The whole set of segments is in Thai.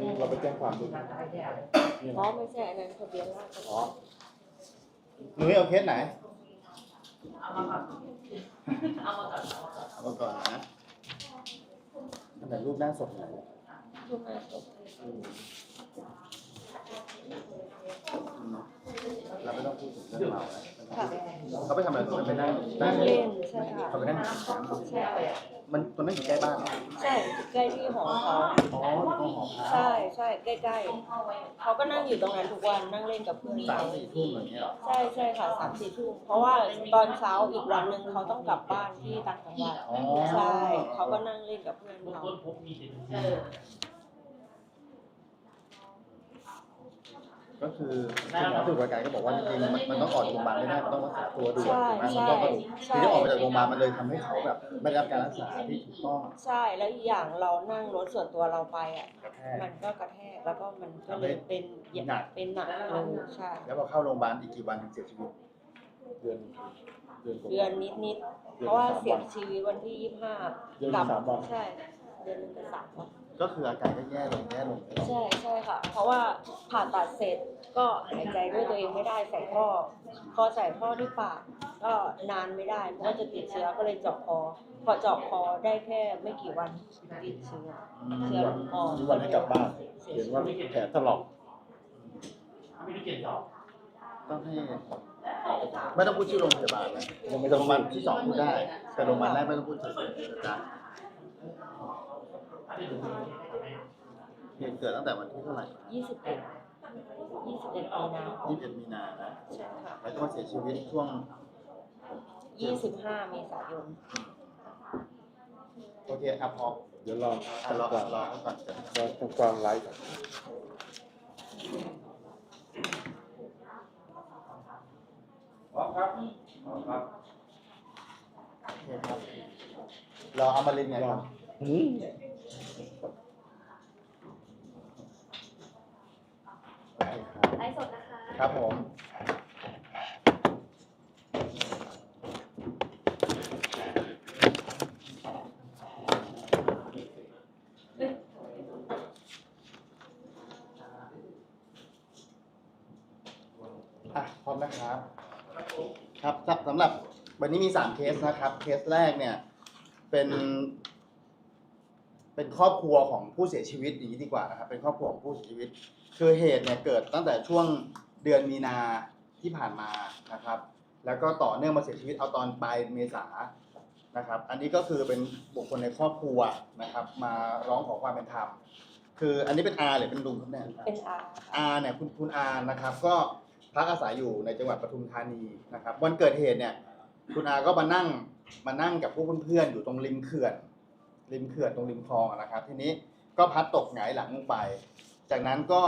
นี่เราไปแจ้งความดูนี่อ๋อไม่ใช่อันนั้นทะเบียนราษฎร์อ๋อหนูเอาเคสไหนเอามาก่อนเอามาก่อน เอามาก่อน เอามาก่อนนะอันไหนรูปหน้าศพไหนลูกแม่ศพ เราไม่ต้องพูดถึงเรื่องเมานะค่ะเขาไปทำอะไรตรงนั้นไปนั่งนั่งเล่นใช่ค่ะเขาไปนั่งกินน้ำใช่มันตรงนั้นอยู่ใกล้บ้านเหรอใช่ใกล้ที่หอเขาอ๋ออยู่ตรงหอพักใช่ใช่ใกล้ๆเขาก็นั่งอยู่ตรงนั้นทุกวันนั่งเล่นกับเพื่อนสามเขาสี่ทุ่มอย่างเงี้ยเหรอใช่ใช่ค่ะสามสี่ทุ่มเพราะว่าตอนเช้าอีกวันหนึ่งเขาต้องกลับบ้านที่ต่างจังหวัดอ๋อใช่เขาก็นั่งเล่นกับเพื่อนเขา ต้นพบมีเด็ กเออก็คือคุณหมอสุรการก็บอกว่าจริงๆมันมันต้องออกจากโรงพยาบาลไม่ได้มันต้องรักษาตัวด่วนใช่ถูกไหมมันใช่ต้องกระดูกใช่ ทีนี้ออกมาจากโรงพยาบาลมันเลยทำให้เขาแบบไม่ได้รับการรักษาที่ถูกต้องใช่แล้วอีกอย่างเรานั่งรถส่วนตัวเราไปอะ กระแทก มันก็กระแทกแล้วก็มันก็เลยเป็นหนัก เป็นหนักเลยใช่แล้วพอเข้าโรงพยาบาลอีกกี่วันถึงเสียชีวิตเดือนเดือนกว่า เดือนนิดนิดๆเพราะว่าเสียชีวิตวันที่ยี่สิบห้าเดือนหนึ่งสามวัน ใช่ เดือนหนึงกับสามวัน ก็คืออาการก็แย่ลงแย่ลงใช่ใช่ค่ะ เพราะว่าผ่าตัดเสร็จก็หายใจด้วยตัวเองไม่ได้ใส่ท่อพอใส่ท่อที่ปากก็นานไม่ได้เพราะว่าจะติดเชื้อก็เลยเจาะคอพอเจาะคอได้แค่ไม่กี่วันติดเชื้อเชื้อลงคอมีวันให้กลับบ้านเห็นว่าแผลถลอกไม่ได้เกี่ยวกับต้องให้ไม่ต้องพูดชื่อโรงพยาบาลนะยังไม่โรต้องงพยาบาลที่สองพูดได้ แต่โรงพยาบาลแรกไม่ต้องพูดถึงนะจ๊ะ เหตุเกิดตั้งแต่วันที่เท่าไหร่ยี่สิบเอ็ดยี่สิบเอ็ดมีนา21มีนานะใช่ค่ะแล้วก็มาเสียชีวิตช่วงยี่สิบห้าเมษายนโอเคอะพอเดี๋ยวรออะรอรอเขาก่อนเดี๋ยวรอทางกวางไลฟ์ก่อนโอเคครับรอเอามาเล่นไงครับอืมโอเคครับ ไลฟ์สดนะคะ ครับผม อะพร้อมนะครับ ครับสำหรับวันนี้มีสามเคสนะครับ เคสแรกเนี่ย เป็น เป็นครอบครัวของผู้เสียชีวิตอย่างนี้ดีกว่านะครับ เป็นครอบครัวของผู้เสียชีวิต คือเหตุเนี่ยเกิดตั้งแต่ช่วงเดือนมีนาที่ผ่านมานะครับ แล้วก็ต่อเนื่องมาเสียชีวิตเอาตอนปลายเมษานะครับ อันนี้ก็คือเป็นบุคคลในครอบครัวนะครับ มาร้องขอความเป็นธรรมคืออันนี้เป็นอาหรือเป็นลุงครับเนี่ยเป็นอาอาเนี่ยคุณคุณอานะครับ ก็พักอาศัยอยู่ในจังหวัดปทุมธานีนะครับ วันเกิดเหตุเนี่ย คุณอาก็มานั่งมานั่งกับพวกเพื่อนๆอยู่ตรงริมเขื่อน ริมเขื่อนตรงริมคลองอะนะครับ ทีนี้ก็พัดตกหงายหลังลงไป จากนั้นก็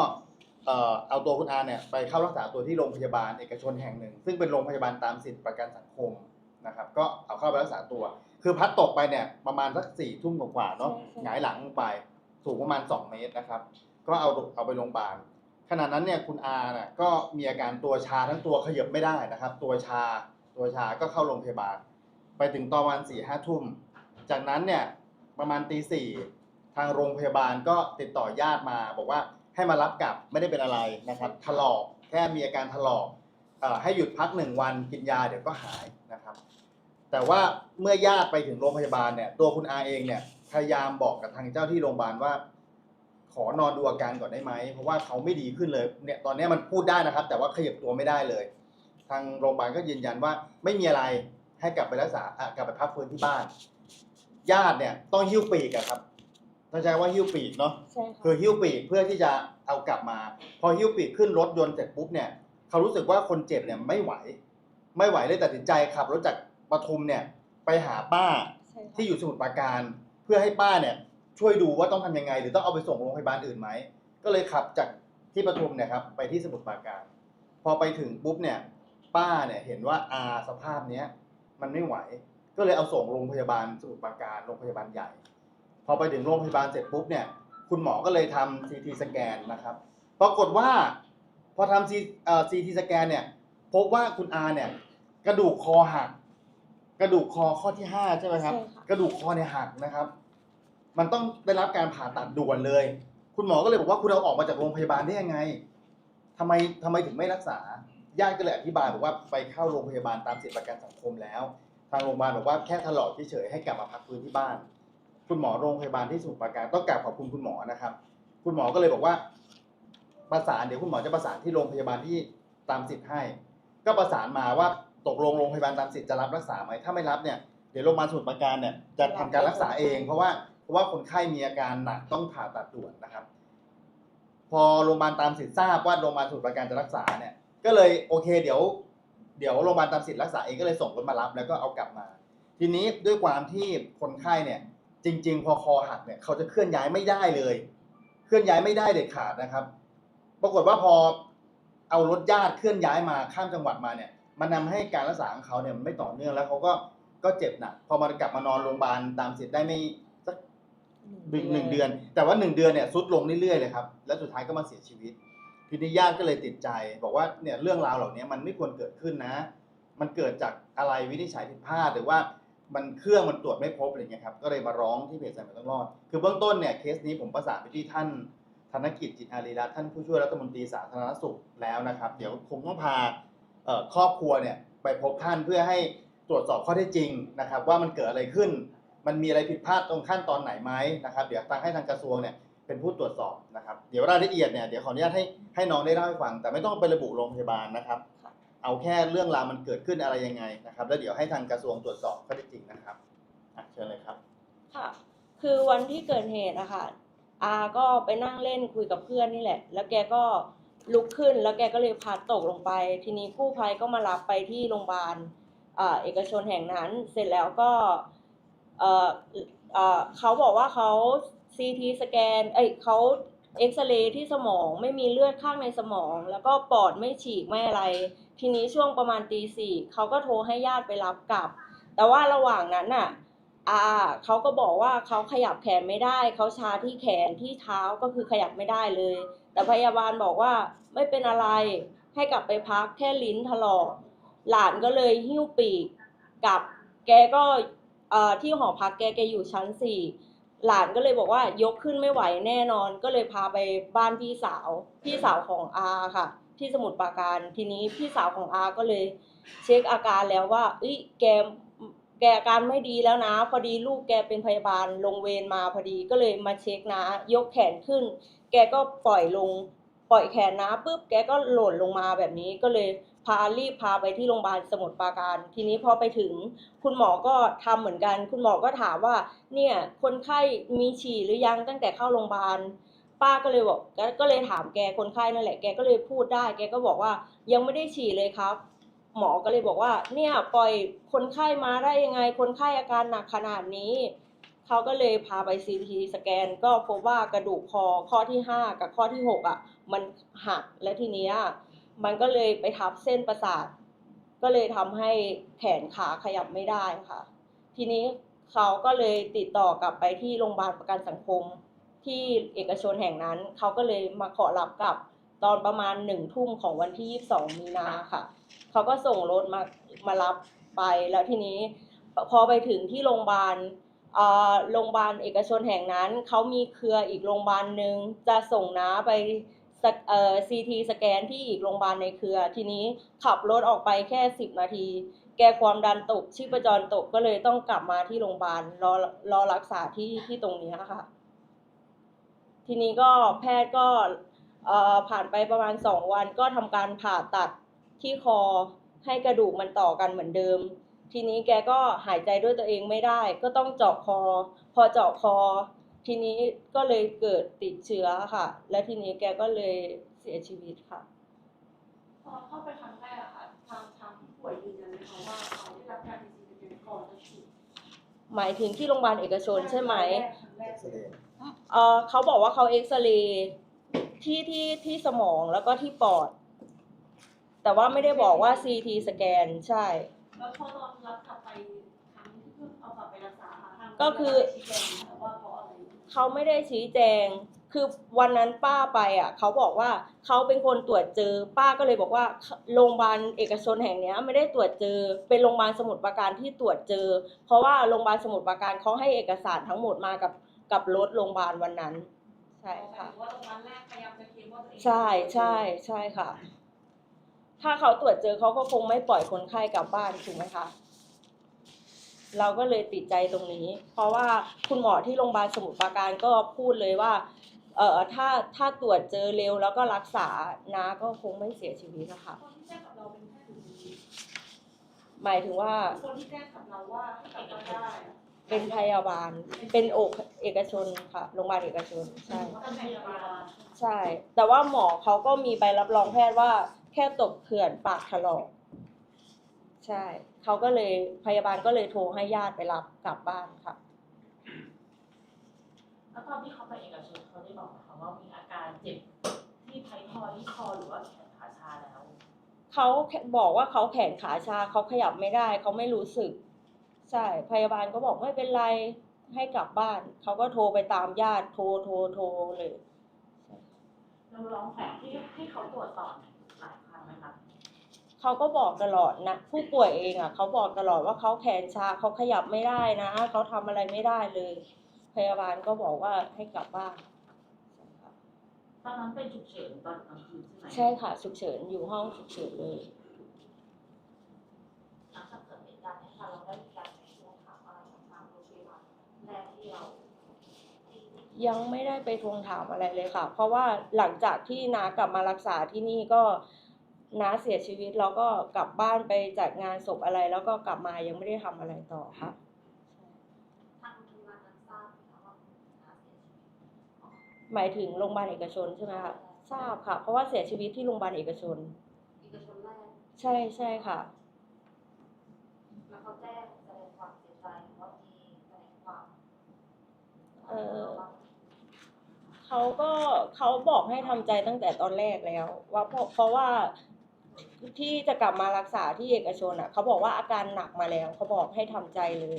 เอ่อเอาตัวคุณอาเนี่ยไปเข้ารักษาตัวที่โรงพยาบาลเอกชนแห่งหนึ่ง ซึ่งเป็นโรงพยาบาลตามสิทธิประกันสังคมนะครับ ก็เอาเข้าไปรักษาตัว คือพัดตกไปเนี่ยประมาณสักสี่ทุ่มกว่าๆเนาะหงายหลังลงไป สูงประมาณ 2 เมตรนะครับ ก็เอาเอาไปโรงพยาบาลขณะนั้นเนี่ยคุณอาเนี่ยก็มีอาการตัวชาทั้งตัวขยับไม่ได้นะครับ ตัวชาตัวชาก็เข้าโรงพยาบาล ไปถึงตอนวันสี่ห้าทุ่ม จากนั้นเนี่ย ประมาณตีสี่ทางโรงพยาบาลก็ติดต่อญาติมา บอกว่าให้มารับกลับไม่ได้เป็นอะไรนะครับถลอกแค่มีอาการถลอกอให้หยุดพักหนึ่งวันกินยาเดี๋ยวก็หายนะครับ แต่ว่าเมื่อญาติไปถึงโรงพยาบาลเนี่ยตัวคุณอาเองเนี่ยพยายามบอกกับทางเจ้าที่โรงพยาบาลว่า ขอนอนดูอาการก่อนได้ไหมเพราะว่าเขาไม่ดีขึ้นเลยเนี่ยตอนนี้มันพูดได้นะครับ แต่ว่าขยับตัวไม่ได้เลย ทางโรงพยาบาลก็ยืนยันว่าไม่มีอะไรให้กลับไปรักษากลับไปพักฟื้นที่บ้าน ญาติเนี่ยต้องหิ้วปีกอะครับเข้าใจว่าหิ้วปีกเนาะใช่ค่ะคือหิ้วปีกเพื่อที่จะเอากลับมา พอหิ้วปีกขึ้นรถยนต์เสร็จปุ๊บเนี่ยเขารู้สึกว่าคนเจ็บเนี่ยไม่ไหว ไม่ไหวเลยตัดสินใจขับรถจากปทุมเนี่ยไปหาป้า ใช่ค่ะที่อยู่สมุทรปราการเพื่อให้ป้าเนี่ยช่วยดูว่าต้องทำยังไง หรือต้องเอาไปส่งโรงพยาบาลอื่นไหม ก็เลยขับจากที่ปทุมเนี่ยครับไปที่สมุทรปราการ พอไปถึงปุ๊บเนี่ยป้าเนี่ยเห็นว่าอาสภาพเนี้ยมันไม่ไหว ก็เลยเอาส่งโรงพยาบาลสมุทรปราการโรงพยาบาลใหญ่ พอไปถึงโรงพยาบาลเสร็จปุ๊บเนี่ย คุณหมอก็เลยทำซีทีสแกนนะครับ ปรากฏว่าพอทำซีซีทีสแกนเนี่ย พบว่าคุณอาเนี่ย กระดูกคอหัก กระดูกคอข้อที่ห้าใช่ไหมครับใช่ค่ะกระดูกคอเนี่ยหักนะครับ มันต้องได้รับการผ่าตัดด่วนเลย คุณคุณหมอก็เลยบอกว่าคุณเอาออกมาจากโรงพยาบาลได้ยังไงทำไมทำไมถึงไม่รักษาญาติก็เลยอธิบายบอกว่าไปเข้าโรงพยาบาลตามสิทธิประกันสังคมแล้ว ทางโรงพยาบาลบอกว่าแค่ถลอกเฉยๆให้กลับมาพักฟื้นที่บ้าน คุณหมอโรงพยาบาลที่สมุทรปราการต้องกราบขอบคุณคุณหมอนะครับ คุณหมอก็เลยบอกว่า ประสานเดี๋ยวคุณหมอจะประสานที่โรงพยาบาลที่ตามสิทธิ์ให้ ก็ประสานมาว่าตกลงโรงพยาบาลตามสิทธิ์จะรับรักษาไหมถ้าไม่รับเนี่ยเดี๋ยวโรงพยาบาลสมุทรปราการเนี่ยจะทำการรักษาเอง เพราะว่าเพราะว่าคนไข้มีอาการหนักต้องผ่าตัดด่วนนะครับ พอโรงพยาบาลตามสิทธิ์ทราบว่าโรงพยาบาลสมุทรปราการจะรักษาเนี่ยก็เลยโอเค เดี๋ยว เดี๋ยวโรงพยาบาลตามสิทธิ์รักษาเองก็เลยส่งรถมารับแล้วก็เอากลับมา ทีนี้ด้วยความที่คนไข้เนี่ยจริง ๆ พอคอหักเนี่ยเขาจะเคลื่อนย้ายไม่ได้เลย เคลื่อนย้ายไม่ได้เด็ดขาดนะครับ ปรากฏว่าพอเอารถญาติเคลื่อนย้ายมาข้ามจังหวัดมาเนี่ยมันนำให้การรักษาของเขาเนี่ยมันไม่ต่อเนื่องแล้วเขาก็ก็เจ็บหนักพอมากลับมานอนโรงพยาบาลตามสิทธิ์ได้ไม่สักหนึ่งหนึ่งเดือน แต่ว่าหนึ่งเดือนเนี่ยซุดลงเรื่อยๆเลยครับ แล้วสุดท้ายก็มาเสียชีวิต ทีนี้ญาติก็เลยติดใจ บอกว่าเนี่ยเรื่องราวเหล่านี้มันไม่ควรเกิดขึ้นนะ มันเกิดจากอะไรวินิจฉัยผิดพลาดหรือว่ามันเครื่องมันตรวจไม่พบอะไรเงี้ยครับก็เลยมาร้องที่เพจสายใหม่ต้องรอด คือเบื้องต้นเนี่ยเคสนี้ผมประสานไปที่ท่านธนกิจจิตอารีรัตน์ท่านผู้ช่วยรัฐมนตรีสาธารณสุขแล้วนะครับ เดี๋ยวคงต้องพาครอบครัวเนี่ยไปพบท่านเพื่อให้ตรวจสอบข้อเท็จจริงนะครับ ว่ามันเกิดอะไรขึ้น มันมีอะไรผิดพลาดตรงขั้นตอนไหนไหมนะครับ เดี๋ยวทางให้ทางกระทรวงเนี่ย เป็นผู้ตรวจสอบนะครับ เดี๋ยวรายละเอียดเนี่ยเดี๋ยวขออนุญาตให้ให้น้องได้เล่าให้ฟัง แต่ไม่ต้องไประบุโรงพยาบาลนะครับ เอาแค่เรื่องราวมันเกิดขึ้นอะไรยังไงนะครับ แล้วเดี๋ยวให้ทางกระทรวงตรวจสอบข้อเท็จจริงนะครับอะเชิญเลยครับ ค่ะ คือวันที่เกิดเหตุอะค่ะอาก็ไปนั่งเล่นคุยกับเพื่อนนี่แหละ แล้วแกก็ลุกขึ้น แล้วแกก็เลยพลัดตกลงไป ทีนี้กู้ภัยก็มารับไปที่โรงพยาบาลอ่าเอกชนแห่งนั้น เสร็จแล้วก็เอ่อเอ่อเขาบอกว่าเขา ซีทีสแกนเอ้ยเขาเอ็กซเรย์ที่สมองไม่มีเลือดข้างในสมอง แล้วก็ปอดไม่ฉีกไม่อะไร ทีนี้ช่วงประมาณตีสี่เขาก็โทรให้ญาติไปรับกลับ แต่ว่าระหว่างนั้นน่ะอาเขาก็บอกว่าเขาขยับแขนไม่ได้ เขาชาที่แขนที่เท้าก็คือขยับไม่ได้เลย แต่พยาบาลบอกว่าไม่เป็นอะไรให้กลับไปพักแค่ลิ้นถลอกหลานก็เลยหิ้วปีกกลับแกก็อ่อที่หอพักแกแกอยู่ชั้นสี่ หลานก็เลยบอกว่ายกขึ้นไม่ไหวแน่นอน ก็เลยพาไปบ้านพี่สาว พี่สาวของอาค่ะ ที่สมุทรปราการ ทีนี้พี่สาวของอาก็เลย เช็คอาการแล้วว่าเอ้ยแกแกอาการไม่ดีแล้วนะ พอดีลูกแกเป็นพยาบาลลงเวรมาพอดีก็เลยมาเช็คนะ ยกแขนขึ้น แกก็ปล่อยลง ปล่อยแขนนะปุ๊บแกก็หล่นลงมาแบบนี้ก็เลย พารีบพาไปที่โรงพยาบาลสมุทรปราการ ทีนี้พอไปถึงคุณหมอก็ทำเหมือนกัน คุณหมอก็ถามว่า เนี่ยคนไข้มีฉี่หรือยังตั้งแต่เข้าโรงพยาบาลป้าก็เลยบอกก็ก็เลยถามแกคนไข้นั่นแหละแกก็เลยพูดได้ แกก็บอกว่ายังไม่ได้ฉี่เลยครับ หมอก็เลยบอกว่า เนี่ยปล่อยคนไข้มาได้ยังไง คนไข้อาการหนักขนาดนี้เขาก็เลยพาไปซีทีสแกน ก็พบว่ากระดูกคอข้อที่ห้ากับข้อที่หกอะมันหักและทีเนี้ย มันก็เลยไปทับเส้นประสาท ก็เลยทำให้แขนขาขยับไม่ได้ค่ะ ทีนี้เขาก็เลยติดต่อกลับไปที่โรงพยาบาลประกันสังคม ที่เอกชนแห่งนั้น เขาก็เลยมาขอรับกลับตอนประมาณหนึ่งทุ่มของวันที่ 22 มีนาค่ะ เขาก็ส่งรถมามารับไปแล้วทีนี้พอไปถึงที่โรงพยาบาลเออโรงพยาบาลเอกชนแห่งนั้น เขามีเครืออีกโรงพยาบาลหนึ่งจะส่งน้าไป ซีทีสแกนที่อีกโรงพยาบาลในเครือ ทีนี้ขับรถออกไปแค่ 10 นาที แกความดันตกชีพจรตกก็เลยต้องกลับมาที่โรงพยาบาลรอรอรักษาที่ที่ตรงนี้ค่ะ ทีนี้ก็แพทย์ก็เอ่อผ่านไปประมาณสองวันก็ทำการผ่าตัดที่คอให้กระดูกมันต่อกันเหมือนเดิม ทีนี้แกก็หายใจด้วยตัวเองไม่ได้ ก็ต้องเจาะคอ พอเจาะคอ ทีนี้ก็เลยเกิดติดเชื้อค่ะ และทีนี้แกก็เลยเสียชีวิตค่ะ พอเข้าไปครั้งแรกอะค่ะทางทางผู้ป่วยยืนยันไหมคะว่าเขาได้รับการดีซีเป็นก่อนจะฉีดหมายถึงที่โรงพยาบาลเอกชนใช่ไหมครั้งแรกเลยเออเขาบอกว่าเขาเอ็กซเรย์ที่ที่ที่สมองแล้วก็ที่ปอด แต่ว่าไม่ได้บอกว่า CT สแกนใช่ แล้วพอตอนรับกลับไปครั้งที่เพิ่งเอากลับไปรักษาค่ะทางก็คือ ชี้แจงนะคะว่า เพราะอะไรเขาไม่ได้ชี้แจง คือวันนั้นป้าไปอะเขาบอกว่าเขาเป็นคนตรวจเจอ ป้าก็เลยบอกว่าโรงพยาบาลเอกชนแห่งเนี้ยไม่ได้ตรวจเจอ เป็นโรงพยาบาลสมุทรปราการที่ตรวจเจอ เพราะว่าโรงพยาบาลสมุทรปราการเขาให้เอกสารทั้งหมดมากับกับรถโรงพยาบาลวันนั้น ใช่ค่ะหมายถึงว่าตรงนั้นแรกพยายามจะเคลมว่าตัวเองใช่ใช่ใช่ค่ะ ถ้าเขาตรวจเจอเขาก็คงไม่ปล่อยคนไข้กลับบ้านถูกไหมคะ เราก็เลยติดใจตรงนี้ เพราะว่าคุณหมอที่โรงพยาบาลสมุทรปราการก็พูดเลยว่าเออถ้าถ้าตรวจเจอเร็วแล้วก็รักษานะก็คงไม่เสียชีวิตนะคะคนที่แจ้งกับเราเป็นแพทย์หรือหมายถึงว่าคนที่แจ้งกับเราว่าให้กลับบ้านได้เป็นพยาบาลเป็นโอกเอกชนค่ะโรงพยาบาลเอกชนใช่เป็นพยาบาลใช่ แต่ว่าหมอเขาก็มีใบรับรองแพทย์ว่าแค่ตกเขื่อนปากถลอก ใช่เขาก็เลยพยาบาลก็เลยโทรให้ญาติไปรับกลับบ้านค่ะ แล้วตอนที่เขาไปเอกชนเขาได้บอกไหมคะว่ามีอาการเจ็บที่ไทยทอยที่คอหรือว่าแขนขาชาแล้วเขาแค่บอกว่าเขาแขนขาชาเขาขยับไม่ได้เขาไม่รู้สึกใช่พยาบาลก็บอกไม่เป็นไรให้กลับบ้านเขาก็โทรไปตามญาติโทรโทรโทรเลยเราร้องขอที่ให้เขาตรวจต่อหลายครั้งไหมคะ เขาก็บอกตลอดนะผู้ป่วยเองอะเขาบอกตลอดว่าเขาแขนชาเขาขยับไม่ได้นะเขาทำอะไรไม่ได้เลย พยาบาลก็บอกว่าให้กลับบ้านตอนนั้นเป็นฉุกเฉินตอนกลางคืนใช่ไหมใช่ค่ะฉุกเฉินอยู่ห้องฉุกเฉินเลยหลังจากเกิดเหตุการณ์เนี้ค่ะเราได้มีการไปทวงถามอะไรกับทางโรงพยาบาลแรกที่เราที่ยังไม่ได้ไปทวงถามอะไรเลยค่ะ เพราะว่าหลังจากที่น้ากลับมารักษาที่นี่ก็ น้าเสียชีวิตแล้วก็กลับบ้านไปจัดงานศพอะไร แล้วก็กลับมายังไม่ได้ทำอะไรต่อค่ะทางโรงพยาบาลนั้นทราบไหมคะว่าคุณน้าเสียชีวิตหมายถึงโรงพยาบาลเอกชนใช่ไหมคะทราบค่ะ เพราะว่าเสียชีวิตที่โรงพยาบาลเอกชน เอกชนแรกใช่ใช่ค่ะแล้วเขาแจ้งแสดงความเสียใจหรือว่ามีแสดงความเออเขาก็เขาบอกให้ทำใจตั้งแต่ตอนแรกแล้ว ว่าเพราะเพราะว่า ที่จะกลับมารักษาที่เอกชนอะเขาบอกว่าอาการหนักมาแล้วเขาบอกให้ทำใจเลย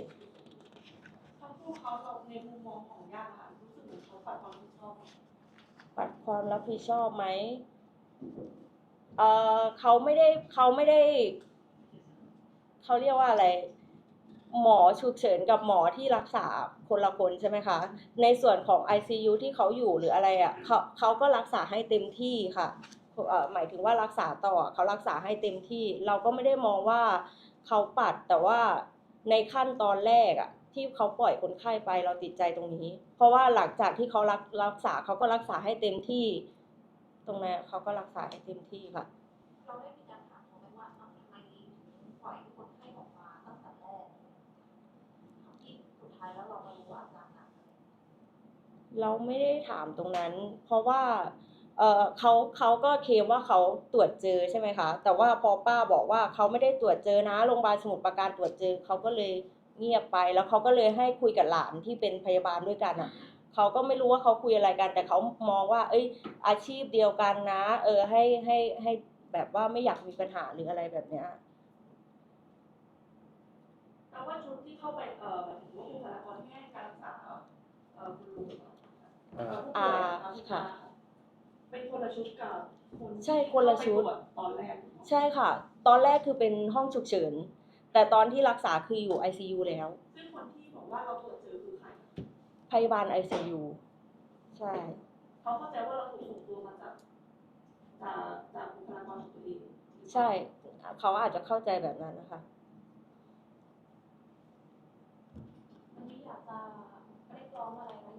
ถ้าพูดเขาเราในมุมมองของญาติค่ะรู้สึกเหมือนเขาปัดความรับผิดชอบปัดความรับผิดชอบไหมเออเขาไม่ได้เขาไม่ได้เขาเรียกว่าอะไร หมอฉุกเฉินกับหมอที่รักษาคนละคนใช่ไหมคะ ในส่วนของ ICU ที่เขาอยู่หรืออะไรอะเขาเขาก็รักษาให้เต็มที่ค่ะเอ่อ หมายถึงว่ารักษาต่อเขารักษาให้เต็มที่ เราก็ไม่ได้มองว่าเขาปัดแต่ว่าในขั้นตอนแรกอะที่เขาปล่อยคนไข้ไปเราติดใจตรงนี้ เพราะว่าหลังจากที่เขารักรักษาเขาก็รักษาให้เต็มที่ ตรงนั้นเขาก็รักษาให้เต็มที่ค่ะเราได้มีการถามเขาไหมว่าทำไมถึงปล่อยคนไข้ออกมาตั้งแต่แรกที่สุดท้ายแล้วเรามารู้ว่าอาการหนักเราไม่ได้ถามตรงนั้น เพราะว่า เออเขาเขาก็เคลมว่าเขาตรวจเจอใช่ไหมคะ แต่ว่าพอป้าบอกว่าเขาไม่ได้ตรวจเจอนะโรงพยาบาลสมุทรปราการตรวจเจอเขาก็เลยเงียบไป แล้วเขาก็เลยให้คุยกับหลานที่เป็นพยาบาลด้วยกันอะเขาก็ไม่รู้ว่าเขาคุยอะไรกัน แต่เขามองว่า เอ้ย อาชีพเดียวกันนะ เออให้ให้ให้แบบว่าไม่อยากมีปัญหาหรืออะไรแบบเนี้ยแต่ว่าชุดที่เข้าไปเอ่อหมายถึงว่าบุคลากรที่ให้การรักษาเอ่อคุณลุงเอ่อผู้ป่วยนค่ะ เป็นคนละชุดกับคนใช่คนละชุดที่เข้าไปตรวจตอนแรกใช่ค่ะ ตอนแรกคือเป็นห้องฉุกเฉิน แต่ตอนที่รักษาคืออยู่ ICU แล้ว ซึ่งคนที่บอกว่าเราตรวจเจอคือใครพยาบาล ICU ใช่ เขาเข้าใจว่าเราถูกส่งตัวมาจากจากจากบุคลากรของตัวเองใช่ เขาอาจจะเข้าใจแบบนั้นนะคะวันนี้อยากจะเรียกร้องอะไรไหม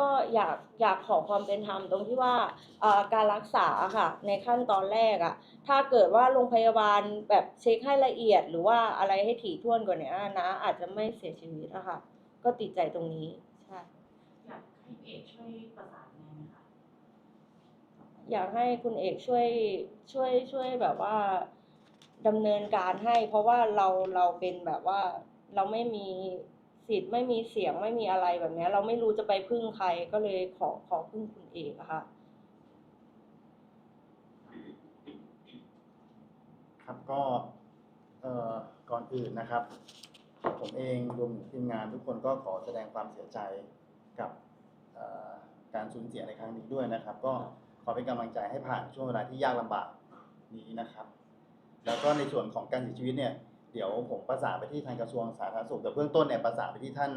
ก็อยากอยากขอความเป็นธรรมตรงที่ว่าเอ่อการรักษาค่ะในขั้นตอนแรกอะถ้าเกิดว่าโรงพยาบาลแบบเช็คให้ละเอียด หรือว่าอะไรให้ถี่ถ้วนกว่านี้นะอาจจะไม่เสียชีวิตอะค่ะก็ติดใจตรงนี้ใช่อยากให้พี่เอกช่วยประสานงานไหมคะอยากให้คุณเอกช่วยช่วยช่วยแบบว่าดำเนินการให้ เพราะว่าเราเราเป็นแบบว่าเราไม่มี สิทธิ์ไม่มีเสียงไม่มีอะไรแบบนี้ เราไม่รู้จะไปพึ่งใครก็เลยขอขอพึ่งคุณเอกอะค่ะครับก็เอ่อก่อนอื่นนะครับ ผมเองรวมถึงทีมงานทุกคนก็ขอแสดงความเสียใจกับเอ่อการสูญเสียในครั้งนี้ด้วยนะครับ ก็ขอเป็นกำลังใจให้ผ่านช่วงเวลาที่ยากลำบากนี้นะครับ แล้วก็ในส่วนของการเสียชีวิตเนี่ย เดี๋ยวผมประสานไปที่ทางกระทรวงสาธารณสุขแต่เบื้องต้นเนี่ยประสานไปที่ท่าน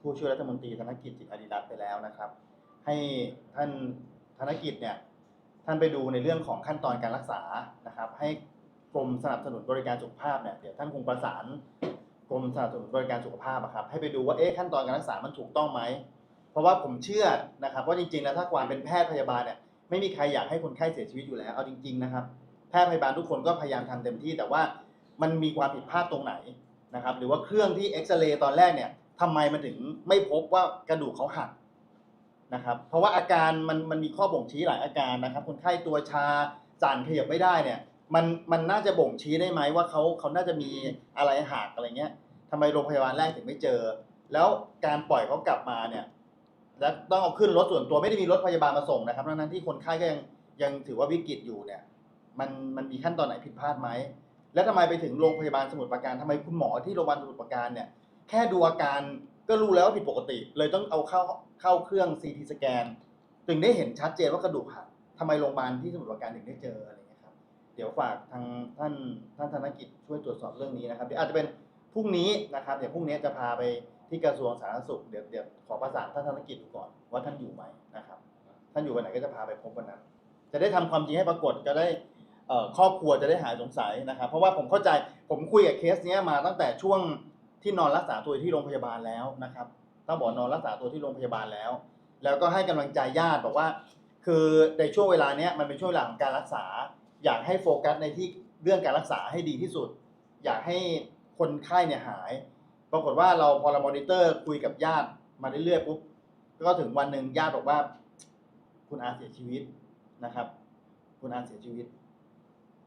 ผู้ช่วยรัฐมนตรีธนกิจจิตอดิรัตน์ไปแล้วนะครับ ให้ท่านธนกิจเนี่ยท่านไปดูในเรื่องของขั้นตอนการรักษานะครับ ให้กรมสนับสนุนบริการสุขภาพเนี่ยเดี๋ยวท่านคงประสานกรมสนับสนุนบริการสุขภาพอะครับให้ไปดูว่าเอ๊ะขั้นตอนการรักษามันถูกต้องไหมเพราะว่าผมเชื่อนะครับว่าจริงๆแล้วถ้าความเป็นแพทย์พยาบาลเนี่ยไม่มีใครอยากให้คนไข้เสียชีวิตอยู่แล้วเอาจริง ๆนะครับ แพทย์พยาบาลทุกคนก็พยายามทำเต็มที่แต่ว่า มันมีความผิดพลาดตรงไหนนะครับหรือว่าเครื่องที่เอ็กซเรย์ตอนแรกเนี่ยทำไมมันถึงไม่พบว่ากระดูกเขาหักนะครับเพราะว่าอาการมันมันมีข้อบ่งชี้หลายอาการนะครับ คนไข้ตัวชาสั่นขยับไม่ได้เนี่ยมันมันน่าจะบ่งชี้ได้ไหมว่าเขาเขาน่าจะมีอะไรหักอะไรเงี้ยทำไมโรงพยาบาลแรกถึงไม่เจอ แล้วการปล่อยเขากลับมาเนี่ยแล้วต้องเอาขึ้นรถส่วนตัวไม่ได้มีรถพยาบาลมาส่งนะครับทั้งนั้นที่คนไข้ก็ยังยังถือว่าวิกฤตอยู่เนี่ยมันมันมีขั้นตอนไหนผิดพลาดไหม แล้วทำไมไปถึงโรงพยาบาลสมุทรปราการทำไมคุณหมอที่โรงพยาบาลสมุทรปราการเนี่ย แค่ดูอาการก็รู้แล้วว่าผิดปกติ เลยต้องเอาเข้าเข้าเครื่อง CT สแกนถึงได้เห็นชัดเจนว่ากระดูกหักทำไมโรงพยาบาลที่สมุทรปราการถึงได้เจออะไรเงี้ยครับ เดี๋ยวฝากทางท่านท่านธนกิจช่วยตรวจสอบเรื่องนี้นะครับเดี๋ยวอาจจะเป็นพรุ่งนี้นะครับเดี๋ยวพรุ่งนี้จะพาไปที่กระทรวงสาธารณสุขเดี๋ยวเดี๋ยวขอประสานท่านธนกิจดูก่อนว่าท่านอยู่ไหมนะครับ ท่านอยู่วันไหนก็จะพาไปพบวันนั้น จะได้ทำความจริงให้ปรากฏจะได้ ครอบครัวจะได้หายสงสัยนะครับ เพราะว่าผมเข้าใจผมคุยกับเคสเนี้ยมาตั้งแต่ช่วงที่นอนรักษาตัวที่โรงพยาบาลแล้วนะครับต้องบอกนอนรักษาตัวที่โรงพยาบาลแล้ว แล้วก็ให้กำลังใจญาติบอกว่า คือในช่วงเวลาเนี้ยมันเป็นช่วงเวลาของการรักษา อยากให้โฟกัสในที่เรื่องการรักษาให้ดีที่สุด อยากให้คนไข้เนี่ยหาย ปรากฏว่าเราพอเรามอนิเตอร์คุยกับญาติมาเรื่อยๆปุ๊บก็ถึงวันหนึ่งญาติบอกว่า คุณอาเสียชีวิตนะครับ คุณอาเสียชีวิต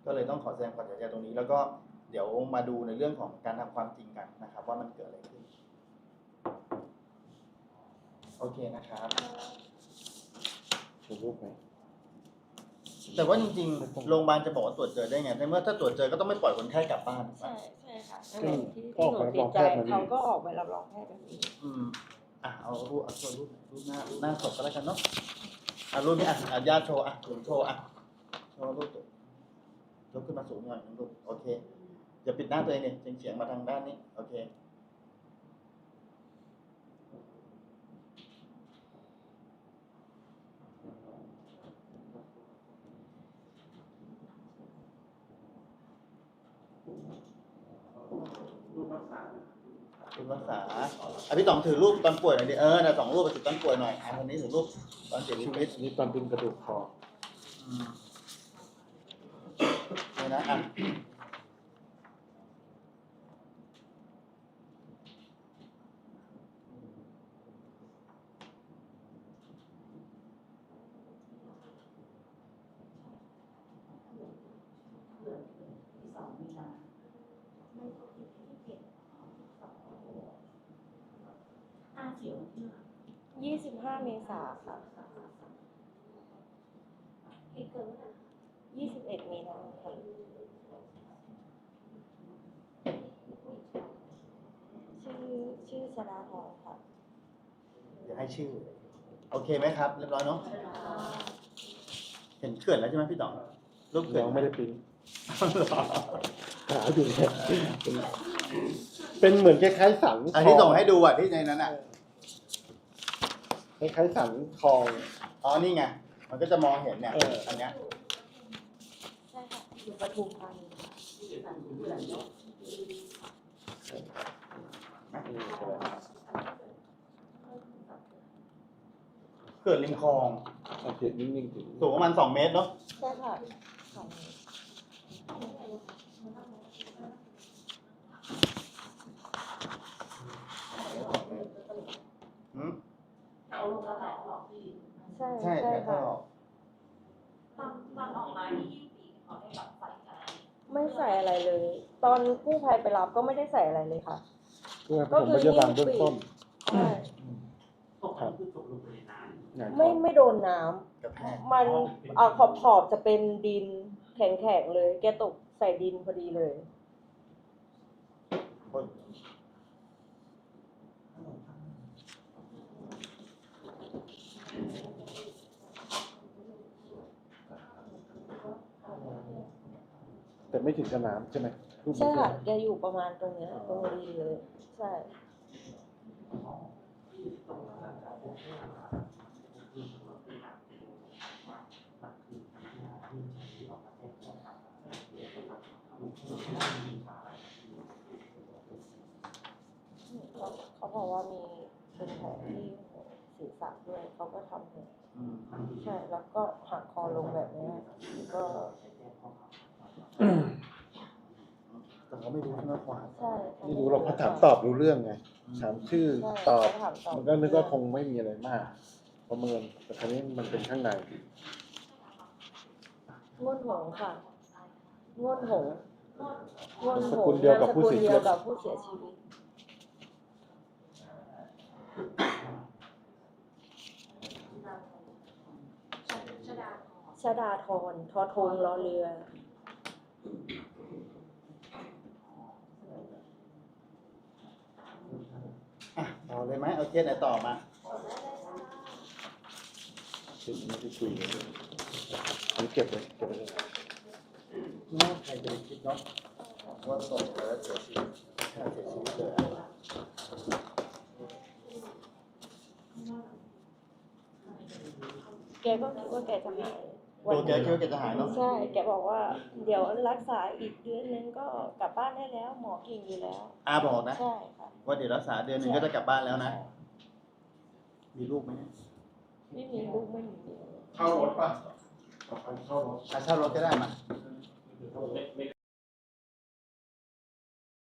ก็เลยต้องขอแสดงความเสียใจตรงนี้ แล้วก็เดี๋ยวมาดูในเรื่องของการทำความจริงกันนะครับ ว่ามันเกิดอะไรขึ้น โอเคนะครับถูกรูปไหมแต่ว่าจริงๆ โรงพยาบาลจะบอกว่าตรวจเจอได้ไง ในเมื่อถ้าตรวจเจอก็ต้องไม่ปล่อยคนไข้กลับบ้าน ใช่ใช่ค่ะซึ่งที่ก็ที่ออกหนูใบรับติดรองใจแพทย์มานี่เขาก็ออกใบรับรองแพทย์แบบนี้ อืม อะเอารูปเอาตัวรูปรูปหน้าหน้าสดก็แล้วกันเนาะ อะรูปนี้อะอะญาติโชว์อะถึงโชว์อะโชว์รูปตัวย กขึ้นมาสูงหน่อยรูปโอเคอย่าปิดหน้าตัวเองเนี่ยเฉียงเฉียงๆมาทางด้านนี้โอเคคุณรักษาอะพี่ต๋องถือรูปตอนป่วยหน่อยดิ เออนะสองรูปไปถือตอนป่วยหน่อยอะวันนี้ถือรูปตอนเสียชีวิตนี่ตอนดึงกระดูกคอ อืม นี่นะอะอาเสียวที่ไหนยี่สิบห้าเมษาค่ะเหตุเกิดเมื่อไหร่ ยี่สิบเอ็ดมีนาค่ะชื่อชื่อชดาพรค่ะ เดี๋ยวให้ชื่อ โอเคไหมครับ เรียบร้อยเนาะเห็นเขื่อนแล้วใช่ไหมพี่ต๋องรูปเขื่อนยังไม่ได้ปริ้นหาอยู่เนี่ยเป็นเป็นเหมือนคล้ายๆสันอันที่ส่งให้ดูอะที่ในนั้นอะคล้ายๆสันคลองอ๋อนี่ไงมันก็จะมองเห็นเนี่ยเอออันเนี้ยใช่ค่ะ อยู่ปทุมธานีค่ะเขื่อนริมคลองโอเคนิ่งๆถึงสูงประมาณสองเมตรเนาะใช่ค่ะสองหืมเอาลงกระแสออกที่ใช่ใช่ใช่แต่ถ้าค่ะ ออก ตอนตอนออกมาที่ยี่ปีเขาได้แบบใส่อะไร ไม่ ใส่อะไรเลย ตอนกู้ภัยไปรับก็ไม่ได้ใส่อะไรเลยค่ะ เพื่อผมพยาบาลเบื้องต้นใช่ครับงานไม่ไม่โดนน้ำ กระแทกมันอ่าขอบขอบจะเป็นดินแข็งแข็งๆเลย แกตกใส่ดินพอดีเลยเแต่ไม่ถึงกับน้ำใช่ไหมลูกใช่ค่ะแกอยู่ประมาณตรงเนี้ยตรงริมเลย ใช่เขาเขาบอกว่ามีเป็นแผลที่ศีรษะด้วยเขาก็ทำให้อืมใช่แล้วก็หักคอลงแบบเนี้ยก็ แต่เขาไม่รู้ใช่ไหมขวานใช่ไม่รู้เราก็ถามตอบรู้เรื่องไงถามชื่อใช่ตอบเขาถามตอบ มันก็นึกว่าคงไม่มีอะไรมาก ประเมินแต่ครั้นี้มันเป็นข้างในง่วนหงค่ะง่วนหงง่วนหสงกุลเดียวกับผู้นามสเสียชีวิตเดียวกับผู้เสียชีวิตชดาชดาธรทอทงรอเรือ เอะต่อเลยไหมเอาเคสไหนต่อมาคิดไม่ได้คุยเลยอันนี้เก็บเลยเก็บไว้เลยน่าใครจะไปคิดเนาะว่าศพแล้วเสียชีวิตแค่เสียชีวิตเลยแกก็คิดว่าแกจะหาย ตัวแกคิดว่าแกจะหายเนาะใช่ แกบอกว่า เดี๋ยวรักษาอีกเดือนนึงก็กลับบ้านได้แล้ว หมอเก่งอยู่แล้ว อาบอกนะ ใช่ค่ะว่าเดี๋ยวรักษาเดือนหนึ่งก็จะกลับบ้านแล้วนะ มีลูกไหมเนี่ยไม่มีลูกไม่มีเมีย เข้ารถป่ะ เข้ารถ อาเช่ารถก็ได้มาไม่